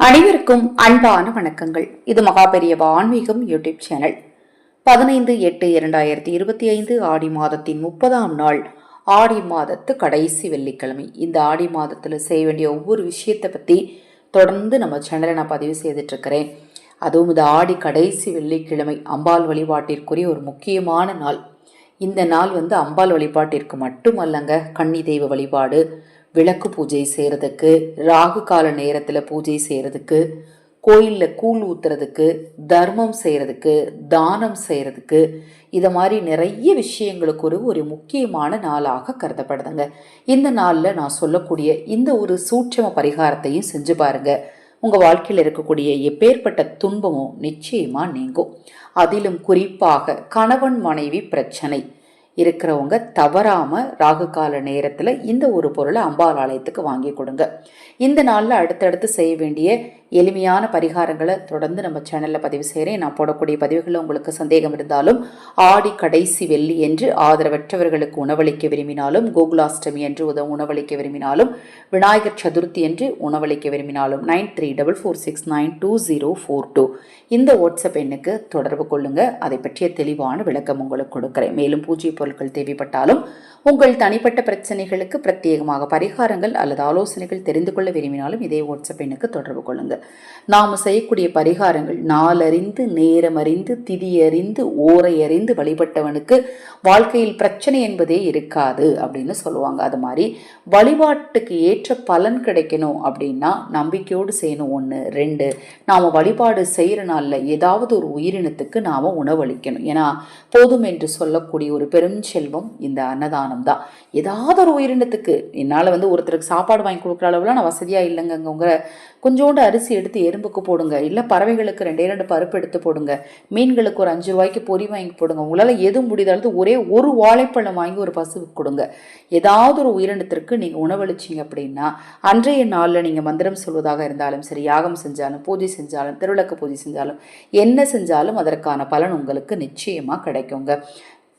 அனைவருக்கும் அன்பான வணக்கங்கள். இது மகாபெரியவா ஆன்மீகம் யூடியூப் சேனல். பதினைந்து எட்டு இரண்டாயிரத்தி இருபத்தி ஐந்து ஆடி மாதத்தின் முப்பதாம் நாள் ஆடி மாதத்து கடைசி வெள்ளிக்கிழமை. இந்த ஆடி மாதத்தில் செய்ய வேண்டிய ஒவ்வொரு விஷயத்தை பற்றி தொடர்ந்து நம்ம சேனலை நான் பதிவு செய்துட்ருக்கிறேன் அதுவும் இந்த ஆடி கடைசி வெள்ளிக்கிழமை அம்பாள் வழிபாட்டிற்குரிய ஒரு முக்கியமான நாள். இந்த நாள் வந்து அம்பாள் வழிபாட்டிற்கு மட்டுமல்லங்க கன்னி தெய்வ வழிபாடு விளக்கு பூஜை செய்கிறதுக்கு ராகு கால நேரத்தில் பூஜை செய்கிறதுக்கு கோயிலில் கூழ் ஊத்துறதுக்கு தர்மம் செய்கிறதுக்கு தானம் செய்கிறதுக்கு இதை மாதிரி நிறைய விஷயங்களுக்கு ஒரு ஒரு முக்கியமான நாளாக கருதப்படுதுங்க. இந்த நாளில் நான் சொல்லக்கூடிய இந்த ஒரு சூட்சம பரிகாரத்தையும் செஞ்சு பாருங்கள் உங்கள் வாழ்க்கையில் இருக்கக்கூடிய எப்பேற்பட்ட துன்பமும் நிச்சயமாக நீங்கும். அதிலும் குறிப்பாக கணவன் மனைவி பிரச்சனை இருக்கிறவங்க தவறாமல் ராகு கால நேரத்தில் இந்த ஒரு பொருளை அம்பாள் ஆலயத்துக்கு வாங்கி கொடுங்க. இந்த நாளில் அடுத்தடுத்து செய்ய வேண்டிய எளிமையான பரிகாரங்களை தொடர்ந்து நம்ம சேனலில் பதிவு செய்கிறேன் நான் போடக்கூடிய பதிவுகளில் உங்களுக்கு சந்தேகம் இருந்தாலும் ஆடி கடைசி வெள்ளி என்று ஆதரவற்றவர்களுக்கு உணவளிக்க விரும்பினாலும் கோகுலாஷ்டமி என்று உத உணவளிக்க விரும்பினாலும் விநாயகர் சதுர்த்தி என்று உணவளிக்க விரும்பினாலும் nine three double four six nine two zero four two. இந்த வாட்ஸ்அப் எண்ணுக்கு தொடர்பு கொள்ளுங்கள் அதை பற்றிய தெளிவான விளக்கம் உங்களுக்கு கொடுக்குறேன். மேலும் பூஜை பொருட்கள் தேவைப்பட்டாலும் உங்கள் தனிப்பட்ட பிரச்சனைகளுக்கு பிரத்யேகமாக பரிகாரங்கள் அல்லது ஆலோசனைகள் தெரிந்து கொள்ள விரும்பினாலும் இதே வாட்ஸ்அப் எண்ணுக்கு தொடர்பு கொள்ளுங்கள் நாம் செய்யக்கூடிய பரிகாரங்கள் நாளறிந்து நேரமறிந்து திதியறிந்து ஓரை அறிந்து வழிபட்டவனுக்கு வாழ்க்கையில் பிரச்சனை என்பதே இருக்காது அப்படின்னு சொல்லுவாங்க. அது மாதிரி வழிபாட்டுக்கு ஏற்ற பலன் கிடைக்கணும் அப்படின்னா நம்பிக்கையோடு செய்யணும். ஒன்று ரெண்டு நாம் வழிபாடு செய்கிற நாளில் ஏதாவது ஒரு உயிரினத்துக்கு நாம் உணவளிக்கணும். ஏன்னா போதும் என்று சொல்லக்கூடிய ஒரு பெருஞ்செல்வம் இந்த அன்னதானம் தான். ஏதாவது ஒரு உயிரினத்துக்கு என்னால் வந்து ஒருத்தருக்கு சாப்பாடு வாங்கி கொடுக்குற அளவுலாம் நான் வசதியாக இல்லைங்க கொஞ்சோண்டு அரிசி எடுத்து எறும்புக்கு போடுங்க. இல்லை பறவைகளுக்கு ரெண்டே ரெண்டு பருப்பு எடுத்து போடுங்க. மீன்களுக்கு ஒரு அஞ்சு ரூபாய்க்கு பொறி வாங்கி போடுங்க. உங்களால் எது முடிதாலும் ஒரே ஒரு வாழைப்பழம் வாங்கி ஒரு பசுவுக்கு கொடுங்க. ஏதாவது ஒரு உயிரினத்திற்கு நீங்கள் உணவளிச்சிங்க அப்படின்னா அன்றைய நாளில் நீங்கள் மந்திரம் சொல்வதாக இருந்தாலும் சரி யாகம் செஞ்சாலும் பூஜை செஞ்சாலும் திருவிளக்கு பூஜை செஞ்சாலும் என்ன செஞ்சாலும் அதற்கான பலன் உங்களுக்கு நிச்சயமாக கிடைக்குங்க.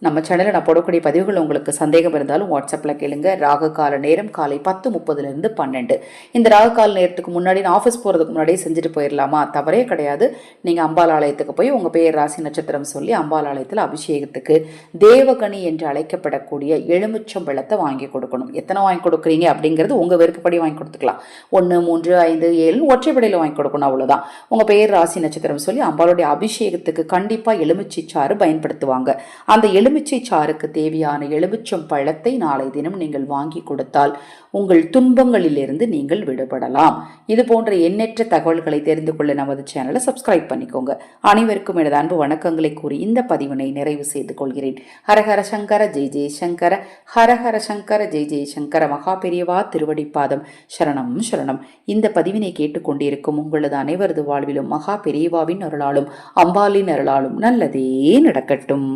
நம்ம சேனலில் நான் போடக்கூடிய பதிவுகள் உங்களுக்கு சந்தேகம் இருந்தாலும் வாட்ஸ்அப்பில் கேளுங்க. ராகு கால நேரம் காலை பத்து முப்பதுலேருந்து பன்னெண்டு. இந்த ராகு கால நேரத்துக்கு முன்னாடி நான் ஆஃபீஸ் போகிறதுக்கு முன்னாடியே செஞ்சுட்டு போயிடலாமா தவறே கிடையாது. நீங்கள் அம்பாள் ஆலயத்துக்கு போய் உங்கள் பேர் ராசி நட்சத்திரம் சொல்லி அம்பாள் ஆலயத்தில் அபிஷேகத்துக்கு தேவகனி என்று அழைக்கப்படக்கூடிய எலுமிச்சம் வெள்ளத்தை வாங்கி கொடுக்கணும். எத்தனை வாங்கி கொடுக்குறீங்க அப்படிங்கிறது உங்கள் விருப்பப்படி வாங்கி கொடுத்துக்கலாம். ஒன்று மூன்று ஐந்து ஏழு ஒற்றைப்படையில் வாங்கி கொடுக்கணும் அவ்வளோதான் உங்கள் பேர் ராசி நட்சத்திரம் சொல்லி அம்பாளுடைய அபிஷேகத்துக்கு கண்டிப்பாக எலுமிச்சை சாறு பயன்படுத்துவாங்க. அந்த எலுமிச்சை சாறுக்கு தேவையான எலுமிச்சம் பழத்தை நாளை தினம் நீங்கள் வாங்கி கொடுத்தால் உங்கள் துன்பங்களிலிருந்து நீங்கள் விடுபடலாம். இது போன்ற எண்ணற்ற தகவல்களை தெரிந்து கொள்ள நமது சேனலை சப்ஸ்கிரைப் பண்ணிக்கோங்க. அனைவருக்கும் எனது அன்பு வணக்கங்களை கூறி இந்த பதிவினை நிறைவு செய்து கொள்கிறேன். ஹரஹர சங்கர ஜெய் ஜெய் சங்கர. ஹரஹர சங்கர ஜெய் ஜெய் சங்கர. மகா பெரியவா திருவடிப்பாதம் சரணம் சரணம். இந்த பதிவினை கேட்டுக்கொண்டிருக்கும் உங்களது அனைவரது வாழ்விலும் மகா பெரியவாவின் அருளாலும் அம்பாலின் அருளாலும் நல்லதே நடக்கட்டும்.